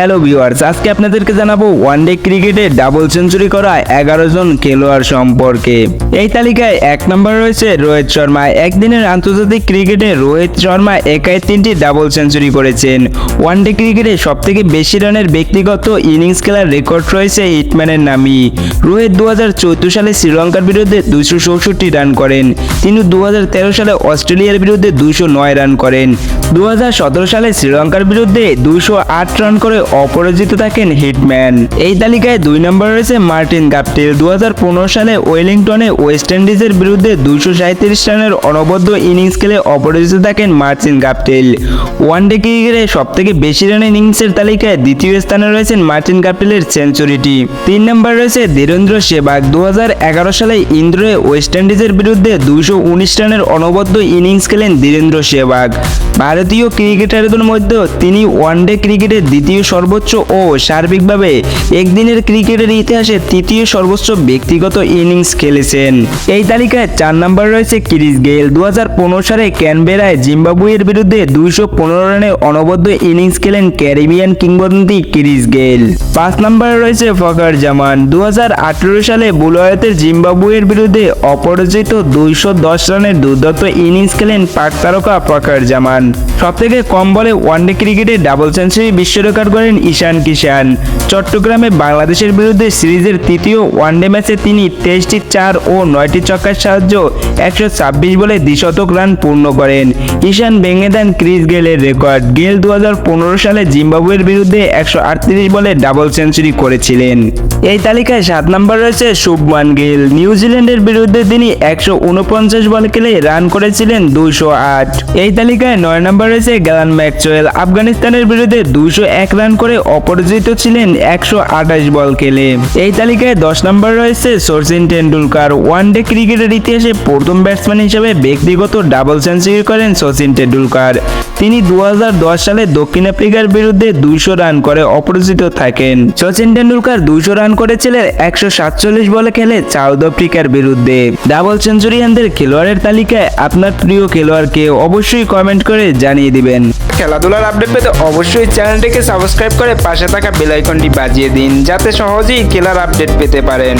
Hello viewers আজকে আপনাদেরকে জানাব ওয়ানডে ক্রিকেটে ডাবল সেঞ্চুরি করা এগারো জন খেলোয়াড় সম্পর্কে। এই তালিকায় এক নম্বর রয়েছে রোহিত শর্মা। একদিনের আন্তর্জাতিক ক্রিকেটে রোহিত শর্মা একাই তিনটি ডাবল সেঞ্চুরি করেছেন। ওয়ানডে ক্রিকেটে সবথেকে বেশি রানের ব্যক্তিগত ইনিংস খেলার রেকর্ড রয়েছে হিটম্যানের নামই রোহিত দু হাজার চৌদ্দ সালে শ্রীলঙ্কার বিরুদ্ধে দুইশো চৌষট্টি রান করেন। তিনি দু হাজার তেরো সালে অস্ট্রেলিয়ার বিরুদ্ধে দুইশো নয় রান করেন। দু হাজার সতেরো সালে শ্রীলঙ্কার বিরুদ্ধে দুইশো আট রান করে অপরাজিত থাকেন হিটম্যান। এই তালিকায় দুই নম্বর রয়েছে মার্টিন গাপটিল। দু হাজার পনেরো সালে ওয়েলিংটনে ওয়েস্ট ইন্ডিজের বিরুদ্ধে দুইশো সাঁত্রিশ রানের অনবদ্য ইনিংস খেলে অপরাজিত থাকেন মার্টিন গাপটিল। ওয়ানডে ক্রিকেটে সব থেকে বেশি রানের ইনিংসের তালিকায় দ্বিতীয় স্থানে রয়েছেন মার্টিন গাপটিলের সেঞ্চুরিটি। তিন নম্বর রয়েছে ধীরেন্দ্র সেবাগ। দু হাজার এগারো সালে ইন্দ্রে ওয়েস্ট ইন্ডিজের বিরুদ্ধে দুইশো উনিশ রানের অনবদ্য ইনিংস খেলেন ধীরেন্দ্র সেবাগ। ভারতীয় ক্রিকেটারদের মধ্যে তিনি ওয়ানডে ক্রিকেটের দ্বিতীয় সর্বোচ্চ ও সার্বিকভাবে একদিনের ক্রিকেটের ইতিহাসে তৃতীয় সর্বোচ্চ ব্যক্তিগত ইনিংস খেলেছেন। এই তালিকায় চার নম্বর রয়েছে ক্রিস গেল দু সালে ক্যানবেরায় জিম্বাবুয়ের বিরুদ্ধে দুইশো পনেরো রানে অনবদ্য ইনিংস খেলেন ক্যারিবিয়ান কিংবদন্তি ক্রিস গেল পাঁচ নম্বরে রয়েছে ফকার জামান। দু হাজার আঠেরো সালে বুলয়েতের জিম্বাবুয়ের বিরুদ্ধে অপরাজিত দুইশো দশ রানের দুর্দত্ত ইনিংস খেলেন পাক তারকা ফকার জামান। সবথেকে কম বলে ওয়ানডে ক্রিকেটে ডাবল সেঞ্চুরি বিশ্ব রেকর্ড করেন ঈশান কিষান চট্টগ্রামে বাংলাদেশের বিরুদ্ধে সিরিজের তৃতীয় ওয়ানডে ম্যাচে তিনি তেইশটি চার ও নয়টি ছক্কার সাহায্য একশো ছাব্বিশ বলে দ্বিশতক রান পূর্ণ করেন। ঈশান ভেঙে দেন ক্রিস গেলের রেকর্ড। গেল দুই হাজার পনেরো সালে জিম্বাবুয়ের বিরুদ্ধে একশো আটত্রিশ বলে ডাবল সেঞ্চুরি করেছিলেন। এই তালিকায় সাত নম্বর রয়েছে শুভমান গিল। নিউজিল্যান্ডের বিরুদ্ধে তিনি একশো উনপঞ্চাশ বল খেলে রান করেছিলেন দুইশো আট। এই তালিকায় নয় নম্বর রয়েছে গ্যালান ম্যাকচুয়েল, আফগানিস্তানের বিরুদ্ধে দুইশো এক রান করে অপরাজিত ছিলেন একশো আঠাশ বল খেলে। এই তালিকায় দশ নম্বর রয়েছে সচিন টেন্ডুলকার ওয়ানডে ক্রিকেটের ইতিহাসে প্রথম ব্যাটসম্যান হিসেবে ব্যক্তিগত ডাবল সেঞ্চুরি করেন সচিন টেন্ডুলকার তিনি দু হাজার দশ সালে দক্ষিণ আফ্রিকার বিরুদ্ধে দুইশো রান করে অপরাজিত থাকেন। সচিন টেন্ডুলকার দুইশো রান করেছিলেন একশো সাতচল্লিশ বলে খেলে সাউথ আফ্রিকার বিরুদ্ধে। ডাবল সেঞ্চুরিয়ানদের খেলোয়াড়ের তালিকায় আপনার প্রিয় খেলোয়াড়কে অবশ্যই কমেন্ট করে জানিয়ে দিবেন। খেলাধুলার আপডেট পেতে অবশ্যই চ্যানেলটিকে সাবস্ক্রাইব করে পাশে থাকা বেলাইকনটি বাজিয়ে দিন, যাতে সহজেই খেলার আপডেট পেতে পারেন।